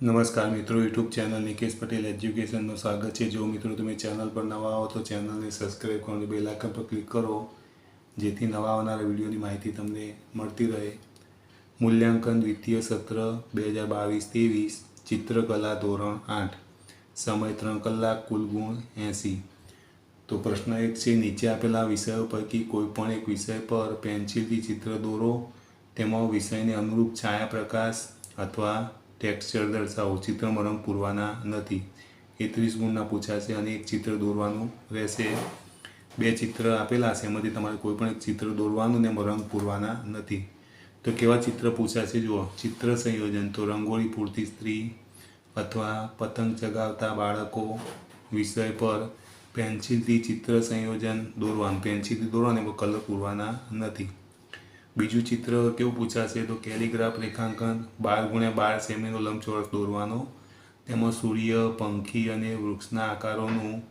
નમસ્કાર મિત્રો, YouTube channel Nikesh Patel એજ્યુકેશનનું સ્વાગત છે. જો મિત્રો તમે ચેનલ પર નવા આવો તો ચેનલને સબસ્ક્રાઈબ કરો અને બેલ આઇકન પર ક્લિક કરો, જેથી નવા આવનારા વિડીયોની માહિતી તમને મળતી રહે. મૂલ્યાંકન દ્વિતીય સત્ર બે હજાર બાવીસ ત્રેવીસ, ચિત્રકલા ધોરણ આઠ. સમય ત્રણ કલાક, કુલ ગુણ એંસી. તો પ્રશ્ન એક છે, નીચે આપેલા વિષયો પૈકી કોઈપણ એક વિષય પર પેન્સિલથી ચિત્ર દોરો. તેમાં વિષયને અનુરૂપ છાયા પ્રકાશ અથવા ટેક્સચર દર્શાવો. ચિત્રમાં રંગ પૂરવાના નથી. એકત્રીસ ગુણના પૂછાશે અને એક ચિત્ર દોરવાનું રહેશે. બે ચિત્ર આપેલા હશે એમાંથી તમારે કોઈ પણ એક ચિત્ર દોરવાનું ને રંગ પૂરવાના નથી. તો કેવા ચિત્ર પૂછાશે જુઓ. ચિત્ર સંયોજન. તો રંગોળી પૂરતી સ્ત્રી અથવા પતંગ ચગાવતા બાળકો વિષય પર પેન્સિલથી ચિત્ર સંયોજન દોરવાનું. પેન્સિલથી દોરવાનું કલર પૂરવાના નથી. બીજું ચિત્ર કેવું પૂછાશે? તો કેલિગ્રાફ, રેખાંકન, બાર ગુણ્યા બાર સેમીનો લંબચોરસ દોરવાનો. તેમાં સૂર્ય, પંખી અને વૃક્ષના આકારોનું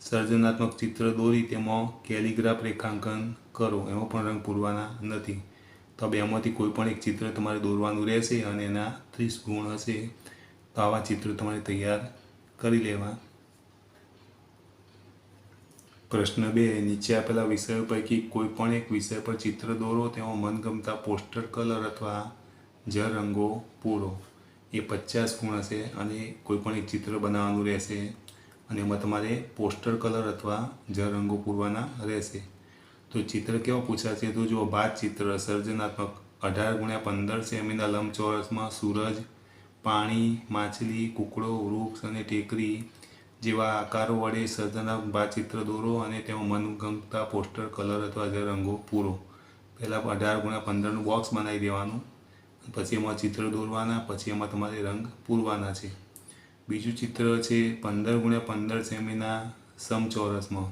સર્જનાત્મક ચિત્ર દોરી. તેમાં કેલિગ્રાફ, રેખાંકન કરો. એમાં પણ રંગ પૂરવાના નથી. તો બેમાંથી કોઈ પણ એક ચિત્ર તમારે દોરવાનું રહેશે અને એના ત્રીસ ગુણ હશે. તો આવા ચિત્રો તમારે તૈયાર કરી લેવા. પ્રશ્ન બે, નીચે આપેલા વિષયો પૈકી કોઈ પણ એક વિષય પર ચિત્ર દોરો તેમાં મનગમતા પોસ્ટર, કલર અથવા જ રંગો પૂરો. એ પચાસ ગુણ હશે અને કોઈ પણ એક ચિત્ર બનાવવાનું રહેશે અને એમાં તમારે પોસ્ટર, કલર અથવા જ રંગો પૂરવાના રહેશે. તો ચિત્ર કેવા પૂછાશે? તો જુઓ ભાત ચિત્ર, સર્જનાત્મક, અઢાર ગુણ્યા પંદર સેમીના લંબચોરસમાં સૂરજ, પાણી, માછલી, કુકડો, વૃક્ષ અને ટેકરી જેવા આકારો વડે સર્જનાત્મક ભાતચિત્ર દોરો અને તેમાં મનગમતા, પોસ્ટર, કલર અથવા જે રંગો પૂરો. પહેલાં અઢાર ગુણ્યા પંદરનું બોક્સ બનાવી દેવાનું, પછી એમાં ચિત્ર દોરવાના, પછી એમાં તમારે રંગ પૂરવાના છે. બીજું ચિત્ર છે પંદર ગુણ્યા પંદર સેમીના સમચોરસમાં.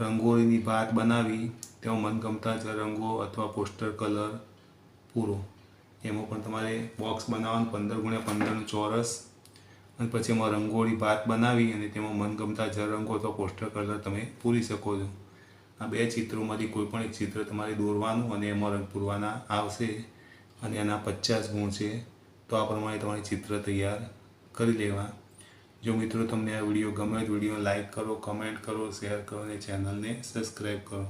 રંગોળીની ભાત બનાવી, તેમાં મનગમતા રંગો અથવા પોસ્ટર, કલર પૂરો. એમાં પણ તમારે બોક્સ બનાવવાનું, પંદર ગુણ્યા પંદરનું ચોરસ અને પછી એમાં રંગોળી ભાત બનાવી અને તેમાં મનગમતા જળ રંગો અથવા પોસ્ટર કલર તમે પૂરી શકો છો. આ બે ચિત્રોમાંથી કોઈ પણ એક ચિત્ર તમારે દોરવાનું અને એમાં રંગ પૂરવાના આવશે અને એના પચાસ ગુણ છે, તો આ પ્રમાણે તમારે ચિત્ર તૈયાર કરી લેવા. જો મિત્રો તમને આ વીડિયો ગમે તો વીડિયો લાઇક કરો, કમેન્ટ કરો, શેર કરો અને ચેનલને સબસ્ક્રાઈબ કરો.